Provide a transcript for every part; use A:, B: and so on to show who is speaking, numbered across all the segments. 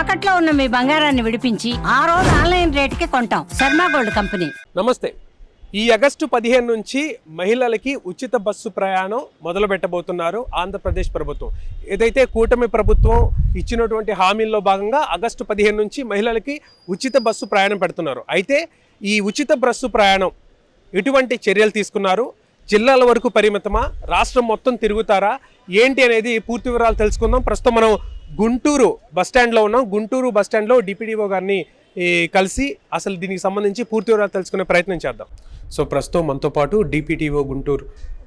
A: తాకట్లో ఉన్న మీ బంగారాన్ని విడిపించి ఆ రోజు ఆన్లైన్ రేటుకి కొంటాం. Sharma gold company.
B: నమస్తే. ఈ ఆగస్టు పదిహేను నుంచి మహిళలకి ఉచిత బస్సు ప్రయాణం మొదలు పెట్టబోతున్నారు ఆంధ్రప్రదేశ్ ప్రభుత్వం. ఏదైతే కూటమి ప్రభుత్వం ఇచ్చినటువంటి హామీల్లో భాగంగా ఆగస్టు పదిహేను నుంచి మహిళలకి ఉచిత బస్సు ప్రయాణం పెడుతున్నారు. అయితే ఈ ఉచిత బస్సు ప్రయాణం ఎటువంటి చర్యలు తీసుకున్నారు? జిల్లాల వరకు పరిమితమా? రాష్ట్రం మొత్తం తిరుగుతారా? ఏంటి అనేది పూర్తి వివరాలు తెలుసుకుందాం. ప్రస్తుతం మనం గుంటూరు బస్ స్టాండ్లో ఉన్నాం. గుంటూరు బస్ స్టాండ్లో డిపిడిఓ గారిని ఈ, కలిసి అసలు దీనికి సంబంధించి పూర్తి వివరాలు తెలుసుకునే ప్రయత్నం చేద్దాం. సో ప్రస్తుతం మనతో పాటు డిపిటిఓ గుంటూరు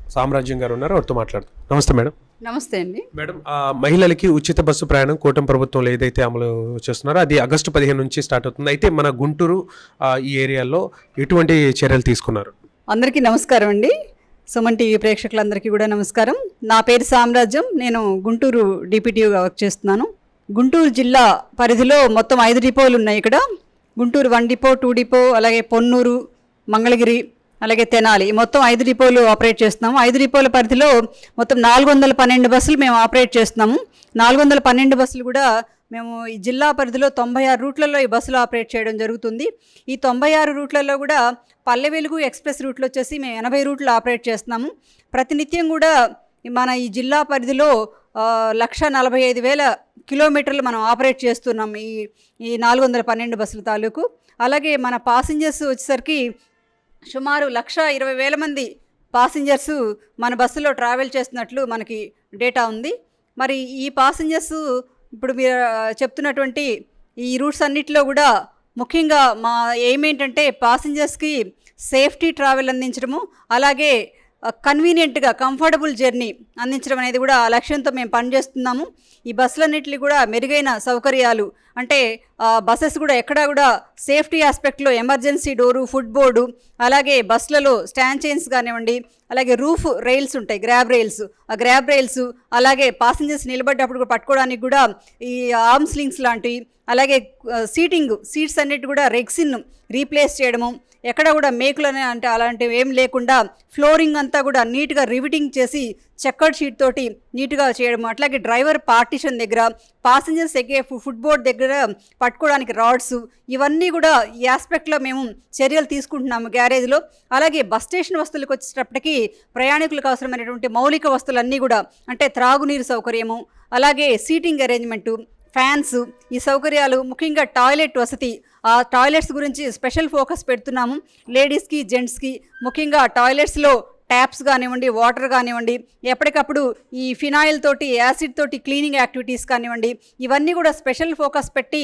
B: సామ్రాజ్యం గారు ఉన్నారు. వారితో మాట్లాడదాం. నమస్తే మేడం.
C: నమస్తే అండి.
B: మేడం ఆ, మహిళలకి ఉచిత బస్సు ప్రయాణం కూటమి ప్రభుత్వంలో ఏదైతే అమలు చేస్తున్నారో అది ఆగస్టు పదిహేను నుంచి స్టార్ట్ అవుతుంది. అయితే మన గుంటూరు ఈ ఏరియాలో ఎటువంటి చర్యలు తీసుకున్నారు?
C: అందరికీ నమస్కారం అండి. సుమన్ టీవీ ప్రేక్షకులందరికీ కూడా నమస్కారం. నా పేరు సామ్రాజ్యం. నేను గుంటూరు డిపిటీగా వర్క్ చేస్తున్నాను. గుంటూరు జిల్లా పరిధిలో మొత్తం ఐదు డిపోలు ఉన్నాయి ఇక్కడ. Guntur one depot two depot అలాగే పొన్నూరు మంగళగిరి అలాగే తెనాలి. మొత్తం ఐదు డిపోలు ఆపరేట్ చేస్తున్నాము. ఐదు డిపోల పరిధిలో మొత్తం నాలుగు వందల పన్నెండు బస్సులు మేము ఆపరేట్ చేస్తున్నాము. నాలుగు వందల పన్నెండు బస్సులు కూడా మేము ఈ జిల్లా పరిధిలో తొంభై ఆరు రూట్లలో ఈ బస్సులు ఆపరేట్ చేయడం జరుగుతుంది. ఈ తొంభై ఆరు రూట్లలో కూడా పల్లె వెలుగు ఎక్స్ప్రెస్ రూట్లు వచ్చేసి మేము ఎనభై రూట్లు ఆపరేట్ చేస్తున్నాము. ప్రతినిత్యం కూడా మన ఈ జిల్లా పరిధిలో లక్ష నలభై ఐదు వేల కిలోమీటర్లు మనం ఆపరేట్ చేస్తున్నాం ఈ ఈ నాలుగు వందల పన్నెండు బస్సుల తాలూకు. అలాగే మన పాసింజర్స్ వచ్చేసరికి సుమారు లక్ష ఇరవై వేల మంది పాసింజర్స్ మన బస్సులో ట్రావెల్ చేస్తున్నట్లు మనకి డేటా ఉంది. మరి ఈ పాసింజర్స్ ఇప్పుడు మీరు చెప్తున్నటువంటి ఈ రూట్స్ అన్నిటిలో కూడా ముఖ్యంగా మా ఎయిమ్ ఏంటంటే పాసింజర్స్కి సేఫ్టీ ట్రావెల్ అందించడము అలాగే కన్వీనియంట్గా కంఫర్టబుల్ జర్నీ అందించడం అనేది కూడా ఆ లక్ష్యంతో మేము పనిచేస్తున్నాము. ఈ బస్సులన్నింటినీ కూడా మెరుగైన సౌకర్యాలు అంటే బస్సెస్ కూడా ఎక్కడా కూడా సేఫ్టీ ఆస్పెక్ట్లో ఎమర్జెన్సీ డోరు ఫుడ్ బోర్డు అలాగే బస్సులలో స్టాండ్ చైన్స్ కానివ్వండి అలాగే రూఫ్ రైల్స్ ఉంటాయి గ్రాబ్ రైల్స్ ఆ గ్రాబ్ రైల్స్ అలాగే పాసింజర్స్ నిలబడ్డప్పుడు పట్టుకోవడానికి కూడా ఈ ఆర్మ్ స్లింగ్స్ లాంటివి అలాగే సీటింగ్ సీట్స్ అన్నిటి కూడా రెక్సిన్ రీప్లేస్ చేయడము ఎక్కడ కూడా మేకులని అంటే అలాంటివి ఏం లేకుండా ఫ్లోరింగ్ అంతా కూడా నీట్గా రివిటింగ్ చేసి చెక్కడ్ షీట్ తోటి నీట్గా చేయడం అట్లాగే డ్రైవర్ పార్టిషన్ దగ్గర పాసింజర్స్ ఎక్కే ఫుడ్ బోర్డ్ దగ్గర పట్టుకోవడానికి రాడ్స్ ఇవన్నీ కూడా ఈ ఆస్పెక్ట్లో మేము చర్యలు తీసుకుంటున్నాము గ్యారేజ్లో. అలాగే బస్ స్టేషన్ వస్తువులకు వచ్చేటప్పటికి ప్రయాణికులకు అవసరమైనటువంటి మౌలిక వస్తువులన్నీ కూడా అంటే త్రాగునీరు సౌకర్యము అలాగే సీటింగ్ అరేంజ్మెంటు ఫ్యాన్స్ ఈ సౌకర్యాలు ముఖ్యంగా టాయిలెట్ వసతి ఆ టాయిలెట్స్ గురించి స్పెషల్ ఫోకస్ పెడుతున్నాము. లేడీస్కి జెంట్స్కి ముఖ్యంగా టాయిలెట్స్లో ట్యాప్స్ కానివ్వండి వాటర్ కానివ్వండి ఎప్పటికప్పుడు ఈ ఫినాయిల్ తోటి యాసిడ్ తోటి క్లీనింగ్ యాక్టివిటీస్ కానివ్వండి ఇవన్నీ కూడా స్పెషల్ ఫోకస్ పెట్టి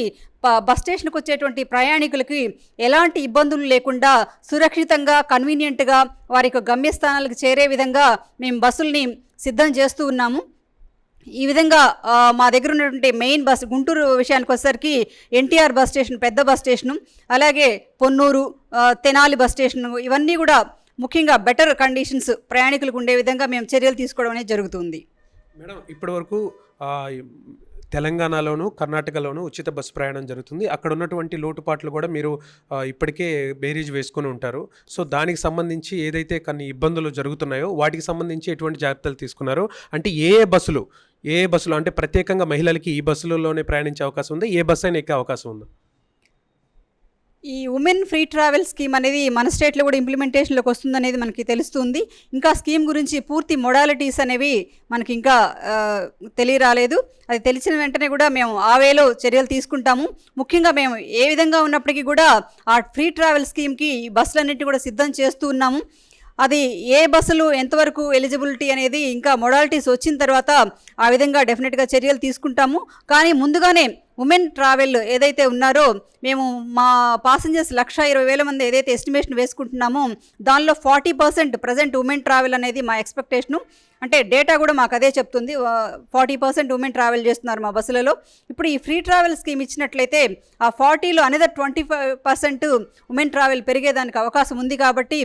C: బస్ స్టేషన్కి వచ్చేటువంటి ప్రయాణికులకి ఎలాంటి ఇబ్బందులు లేకుండా సురక్షితంగా కన్వీనియంట్గా వారి యొక్క గమ్యస్థానాలకు చేరే విధంగా మేము బస్సుల్ని సిద్ధం చేస్తూ ఉన్నాము. ఈ విధంగా మా దగ్గర ఉన్నటువంటి మెయిన్ బస్ గుంటూరు విషయానికి వచ్చేసరికి ఎన్టీఆర్ బస్ స్టేషన్ పెద్ద బస్ స్టేషను అలాగే పొన్నూరు తెనాలి బస్ స్టేషన్ ఇవన్నీ కూడా ముఖ్యంగా బెటర్ కండిషన్స్ ప్రయాణికులకు ఉండే విధంగా మేము చర్యలు తీసుకోవడం అనేది జరుగుతుంది.
B: మేడం ఇప్పటి వరకు తెలంగాణలోను కర్ణాటకలోను ఉచిత బస్సు ప్రయాణం జరుగుతుంది. అక్కడ ఉన్నటువంటి లోటుపాట్లు కూడా మీరు ఇప్పటికే బేరీజ్ వేసుకొని ఉంటారు. సో దానికి సంబంధించి ఏదైతే కొన్ని ఇబ్బందులు జరుగుతున్నాయో వాటికి సంబంధించి ఎటువంటి జాగ్రత్తలు తీసుకున్నారు? అంటే ఏ ఏ బస్సులు ఏ ఏ బస్సులు అంటే ప్రత్యేకంగా మహిళలకి ఈ బస్సులలోనే ప్రయాణించే అవకాశం ఉంది? ఏ బస్సు అయినా ఎక్కే అవకాశం ఉందా?
C: ఈ ఉమెన్ ఫ్రీ ట్రావెల్ స్కీమ్ అనేది మన స్టేట్లో కూడా ఇంప్లిమెంటేషన్లోకి వస్తుందనేది మనకి తెలుస్తుంది. ఇంకా స్కీమ్ గురించి పూర్తి మొడాలిటీస్ అనేవి మనకి ఇంకా తెలియరాలేదు. అది తెలిసిన వెంటనే కూడా మేము ఆ వేలో చర్యలు తీసుకుంటాము. ముఖ్యంగా మేము ఏ విధంగా ఉన్నప్పటికీ కూడా ఆ ఫ్రీ ట్రావెల్ స్కీమ్కి బస్సులన్నింటినీ కూడా సిద్ధం చేస్తూ ఉన్నాము. అది ఏ బస్సులు ఎంతవరకు ఎలిజిబిలిటీ అనేది ఇంకా మొడాలిటీస్ వచ్చిన తర్వాత ఆ విధంగా డెఫినెట్గా చర్యలు తీసుకుంటాము. కానీ ముందుగానే ఉమెన్ ట్రావెల్ ఏదైతే ఉన్నారో మేము మా పాసింజర్స్ లక్ష ఇరవై వేల మంది ఏదైతే ఎస్టిమేషన్ వేసుకుంటున్నామో దానిలో forty percent present women travel అనేది మా ఎక్స్పెక్టేషను అంటే డేటా కూడా మాకు అదే చెప్తుంది. ఫార్టీ పర్సెంట్ ఉమెన్ ట్రావెల్ చేస్తున్నారు మా బస్సులలో. ఇప్పుడు ఈ ఫ్రీ ట్రావెల్ స్కీమ్ ఇచ్చినట్లయితే ఆ ఫార్టీలో another twenty five percent women travel పెరిగేదానికి అవకాశం ఉంది కాబట్టి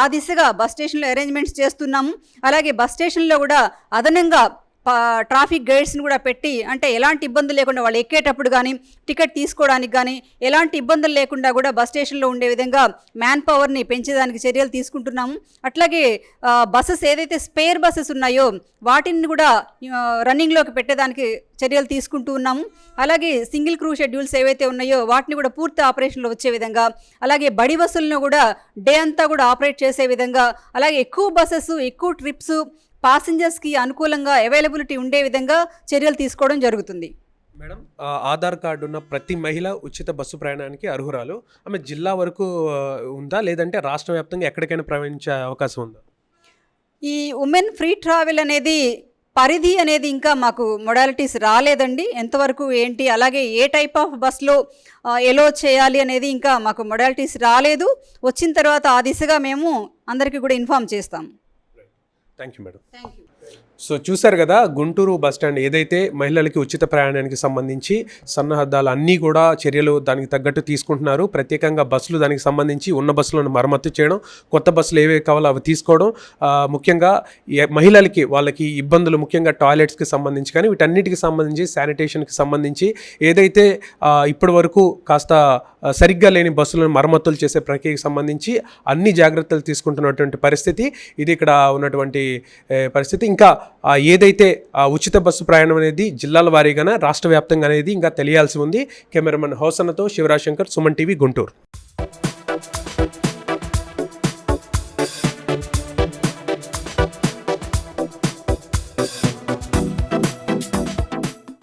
C: ఆ దిశగా బస్ స్టేషన్లో అరేంజ్మెంట్స్ చేస్తున్నాము. అలాగే బస్ స్టేషన్లో కూడా అదనంగా ట్రాఫిక్ గైడ్స్ని కూడా పెట్టి అంటే ఎలాంటి ఇబ్బందులు లేకుండా వాళ్ళు ఎక్కేటప్పుడు కానీ టికెట్ తీసుకోవడానికి కానీ ఎలాంటి ఇబ్బందులు లేకుండా కూడా బస్ స్టేషన్లో ఉండే విధంగా మ్యాన్ పవర్ని పెంచేదానికి చర్యలు తీసుకుంటున్నాము. అట్లాగే బస్సెస్ ఏదైతే స్పేర్ బస్సెస్ ఉన్నాయో వాటిని కూడా రన్నింగ్లోకి పెట్టేదానికి చర్యలు తీసుకుంటూ ఉన్నాము. అలాగే సింగిల్ క్రూ షెడ్యూల్స్ ఏవైతే ఉన్నాయో వాటిని కూడా పూర్తి ఆపరేషన్లో వచ్చే విధంగా అలాగే బడి బస్సులను కూడా డే అంతా కూడా ఆపరేట్ చేసే విధంగా అలాగే ఎక్కువ బస్సెస్ ఎక్కువ ట్రిప్స్ పాసింజర్స్కి అనుకూలంగా అవైలబిలిటీ ఉండే విధంగా చర్యలు తీసుకోవడం జరుగుతుంది.
B: మేడం ఆధార్ కార్డు ఉన్న ప్రతి మహిళ ఉచిత బస్సు ప్రయాణానికి అర్హురాలు. ఆమె జిల్లా వరకు ఉందా? లేదంటే రాష్ట్ర వ్యాప్తంగా ఎక్కడికైనా ప్రయాణించే అవకాశం ఉందా?
C: ఈ ఉమెన్ ఫ్రీ ట్రావెల్ అనేది పరిధి అనేది ఇంకా మాకు మొడాలిటీస్ రాలేదండి. ఎంతవరకు ఏంటి అలాగే ఏ టైప్ ఆఫ్ బస్లో ఎలో చేయాలి అనేది ఇంకా మాకు మొడాలిటీస్ రాలేదు. వచ్చిన తర్వాత ఆ దిశగా మేము అందరికీ కూడా ఇన్ఫామ్ చేస్తాం.
B: Thank you madam
C: thank you
B: so చూశారు కదా గుంటూరు బస్ స్టాండ్ ఏదైతే మహిళలకి ఉచిత ప్రయాణానికి సంబంధించి సన్నహద్దాలు అన్నీ కూడా చర్యలు దానికి తగ్గట్టు తీసుకుంటున్నారు. ప్రత్యేకంగా బస్సులు దానికి సంబంధించి ఉన్న బస్సులను మరమ్మతు చేయడం కొత్త బస్సులు ఏవే కావాలో అవి తీసుకోవడం ముఖ్యంగా మహిళలకి వాళ్ళకి ఇబ్బందులు ముఖ్యంగా టాయిలెట్స్కి సంబంధించి కానీ వీటన్నిటికి సంబంధించి శానిటేషన్కి సంబంధించి ఏదైతే ఇప్పటి వరకు కాస్త సరిగ్గా లేని బస్సులను మరమ్మతులు చేసే ప్రక్రియకి సంబంధించి అన్ని జాగ్రత్తలు తీసుకుంటున్నటువంటి పరిస్థితి. ఇది ఇక్కడ ఉన్నటువంటి పరిస్థితి. ఇంకా ఏదైతే ఉచిత బస్సు ప్రయాణం అనేది జిల్లాల వారీగాన రాష్ట్ర వ్యాప్తంగా అనేది ఇంకా తెలియాల్సి ఉంది. కెమెరామెన్ హోసనతో శివరాజ్ శంకర్ సుమన్ టీవీ గుంటూరు.